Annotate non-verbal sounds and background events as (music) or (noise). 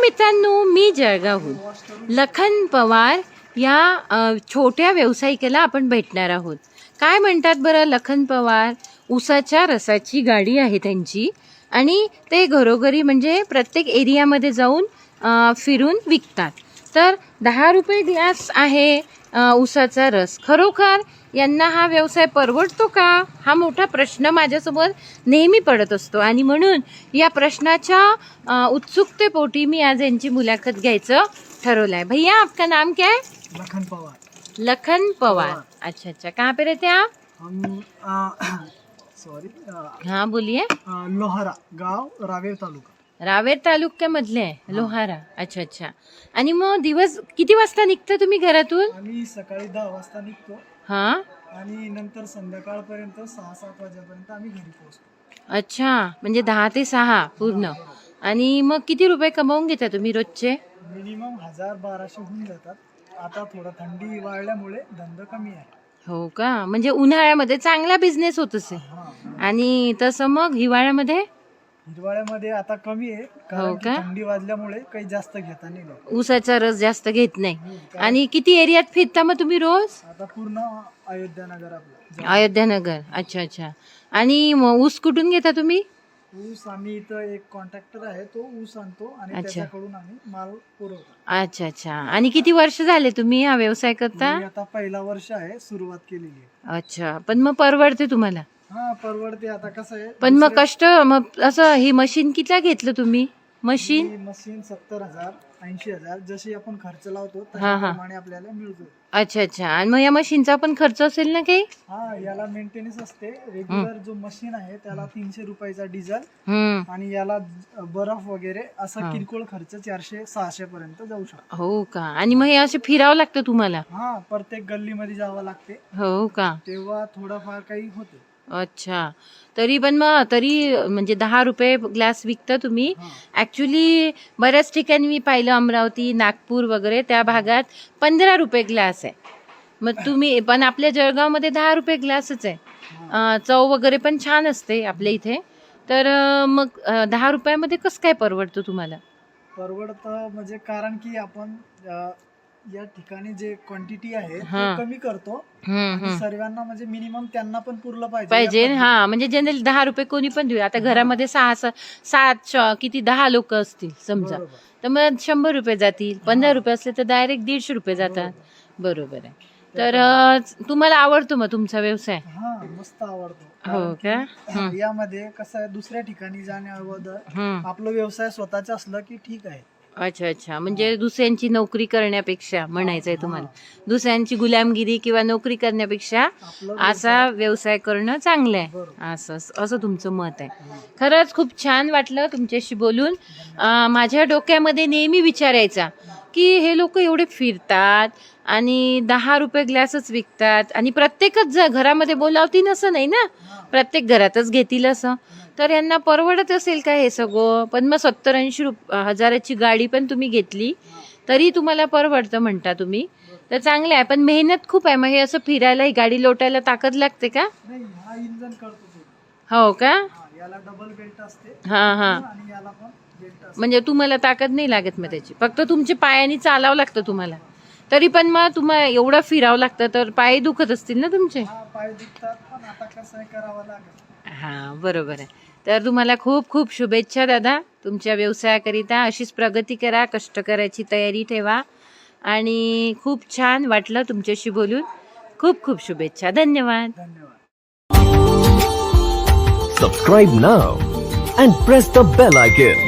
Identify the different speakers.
Speaker 1: मित्रांनो मी जळगावहून. लखन पवार या छोट्या व्यावसायिकेला आपण भेटणार आहोत. काय म्हणतात बरं लखन पवार? उसाच्या रसाची गाडी आहे त्यांची आणि ते घरोघरी म्हणजे प्रत्येक एरियामध्ये जाऊन फिरून विकतात. तर दहा रुपये ग्लास आहे. अ, ऊसाचा रस. खरोखर यांना हा व्यवसाय परवडतो का? हा मोठा प्रश्न माझ्यासमोर नेहमी पडत असतो. आणि म्हणून या प्रश्नाच्या उत्सुकतेपोटी मी आज यांची मुलाखत घ्यायचं ठरवलं आहे भैया आपका नाम क्या है?
Speaker 2: लखन पवार.
Speaker 1: लखन पवार। अच्छा अच्छा. कहाँ पे रहते हैं आप?
Speaker 2: हम सॉरी (coughs)
Speaker 1: हाँ बोलिए.
Speaker 2: लोहारा गाव रावेर तालुका.
Speaker 1: रावेर तालुक्यामधले आहे लोहारा. अच्छा अच्छा. आणि मग दिवस किती वाजता निघता तुम्ही घरातून?
Speaker 2: आम्ही सकाळी दहा वाजता निघतो.
Speaker 1: हा?
Speaker 2: आणि नंतर संध्याकाळपर्यंत सहा सात वाजेपर्यंत आम्ही घरी पोहोचतो.
Speaker 1: अच्छा म्हणजे दहा ते सहा पूर्ण. आणि मग किती रुपये कमावून घेता तुम्ही रोजचे?
Speaker 2: मिनिमम हजार बाराशे होऊन जातात. आता थोडं थंडी वाढल्यामुळे धंदा कमी आहे.
Speaker 1: हो का? म्हणजे उन्हाळ्यामध्ये चांगला बिझनेस होत असेल.
Speaker 2: हा.
Speaker 1: आणि तसं मग हिवाळ्यामध्ये?
Speaker 2: हिरवाळ्यामध्ये आता कमी आहे कारण की
Speaker 1: का?
Speaker 2: थंडी वाजल्यामुळे काही जास्त घेता नाही येत.
Speaker 1: ऊसाचा रस जास्त घेत नाही.
Speaker 2: कारण
Speaker 1: आणि किती एरियात फिरता मग तुम्ही रोज?
Speaker 2: आता पूर्ण अयोध्या नगर आपलं
Speaker 1: अयोध्यानगर. अच्छा अच्छा. आणि मग ऊस कुठून घेता तुम्ही?
Speaker 2: ऊस आम्ही इथं एक कॉन्ट्रॅक्टर आहे तो ऊस आणतो आणि
Speaker 1: अच्छा.
Speaker 2: त्याच्याकडून आम्ही माल पुरवतो.
Speaker 1: अच्छा अच्छा. आणि किती वर्ष झाले तुम्ही हा व्यवसाय करता?
Speaker 2: मी आता पहिला वर्ष आहे सुरुवात केलेली आहे.
Speaker 1: अच्छा. पण मग परवडते तुम्हाला?
Speaker 2: हा परवडते. आता कसं आहे
Speaker 1: पण मग कष्ट मग असं हे मशीन कितीला घेतलं तुम्ही? मशीन?
Speaker 2: मशीन सत्तर हजार ऐंशी हजार जशी आपण खर्च लावतो
Speaker 1: हा, हा.
Speaker 2: त्याप्रमाणे आपल्याला मिळतो.
Speaker 1: अच्छा अच्छा. आणि मग या मशीनचा पण खर्च असेल ना काही?
Speaker 2: हा याला मेंटेनन्स असते. रेग्युलर जो मशीन आहे त्याला तीनशे रुपयाचा डिझेल
Speaker 1: हम्म.
Speaker 2: आणि याला बर्फ वगैरे
Speaker 1: हा.
Speaker 2: असा किरकोळ खर्च चारशे सहाशे पर्यंत जाऊ शकतो.
Speaker 1: हो का? आणि मग हे असे फिरावं लागतं तुम्हाला?
Speaker 2: हा प्रत्येक गल्लीमध्ये जावं लागते.
Speaker 1: हो का?
Speaker 2: तेव्हा थोडंफार काही होते.
Speaker 1: अच्छा. तरी पण मग तरी म्हणजे दहा रुपये ग्लास विकता तुम्ही.
Speaker 2: हा.
Speaker 1: ऍक्च्युली बऱ्याच ठिकाणी मी पाहिलं अमरावती नागपूर वगैरे त्या भागात पंधरा रुपये ग्लास आहे. मग तुम्ही पण आपल्या जळगावमध्ये दहा रुपये ग्लासच आहे.
Speaker 2: हा.
Speaker 1: अं, चव वगैरे पण छान असते आपल्या इथे. तर अं, मग अं, दहा रुपयामध्ये कसं काय परवडतं तुम्हाला?
Speaker 2: परवडतं म्हणजे कारण की आपण अ, या ठिकाणी जे क्वांटिटी आहे
Speaker 1: हा.
Speaker 2: ते कमी करतो
Speaker 1: हम्म,
Speaker 2: आणि
Speaker 1: हम्म.
Speaker 2: सर्वांना म्हणजे मिनिमम त्यांना पण पुरलं पाहिजे
Speaker 1: पाहिजे
Speaker 2: या
Speaker 1: हा म्हणजे जनरली दहा रुपये कोणी पण देऊ आता घरामध्ये सहा सा- सात श- किती दहा लोक असतील
Speaker 2: पद्धतीने.
Speaker 1: समजा
Speaker 2: बरोबर.
Speaker 1: तर मग शंभर रुपये जातील पंधरा. रुपये असले तर डायरेक्ट दीडशे रुपये जातात
Speaker 2: बरोबर.
Speaker 1: बरोबर आहे तर अं, तुम्हाला आवडतो मग तुमचा व्यवसाय
Speaker 2: हा मस्त आवडतो
Speaker 1: हो
Speaker 2: कारण
Speaker 1: का
Speaker 2: यामध्ये कसं आहे दुसऱ्या ठिकाणी जाण्या अगोदर
Speaker 1: हम्म.
Speaker 2: आपलं व्यवसाय स्वतःचा असलं की ठीक आहे
Speaker 1: अच्छा अच्छा. म्हणजे दुसऱ्यांची नोकरी करण्यापेक्षा म्हणायचंय तुम्हाला. दुसऱ्यांची गुलामगिरी किंवा नोकरी करण्यापेक्षा असा व्यवसाय करणं चांगलं आहे. असं असं तुमचं मत आहे. खरंच खूप छान वाटलं तुमच्याशी बोलून. माझ्या डोक्यामध्ये नेहमी विचारायचा की हे लोक एवढे फिरतात आणि दहा रुपये ग्लासच विकतात. आणि प्रत्येकच ज- घरामध्ये बोलावतील असं नाही ना. प्रत्येक घरातच घेतील असं. तर यांना परवडत असेल का हे सगळं? पण मग सत्तर ऐंशी रुप हजाराची गाडी पण तुम्ही घेतली तरी तुम्हाला परवडतं म्हणता तुम्ही. तर चांगलं आहे. पण मेहनत खूप आहे. मग हे असं फिरायला ही गाडी लोटायला ताकद लागते का?
Speaker 2: नाही हा इंजन करतो तो.
Speaker 1: हो का?
Speaker 2: हा, याला डबल बेल्ट असते.
Speaker 1: हा हा.
Speaker 2: आणि याला पण बेल्ट असते
Speaker 1: म्हणजे तुम्हाला ताकद नाही लागत मग त्याची. फक्त तुमच्या पायाने चालावं लागतं तुम्हाला. तरी पण मग तुम्हाला एवढं फिरावं लागतं तर पाय दुखत असतील ना तुमचे?
Speaker 2: हा पाय दुखतात पण आता कसं आहे करावं लागेल?
Speaker 1: हा बरोबर आहे. तर तुम्हाला खूप खूप शुभेच्छा दादा. तुमच्या व्यवसायाकरिता अशीच प्रगती करा कष्ट करायची तयारी ठेवा. आणि खूप छान वाटलं तुमच्याशी बोलून. खूप खूप शुभेच्छा. धन्यवाद.
Speaker 2: धन्यवाद.
Speaker 3: Subscribe now and press the bell icon.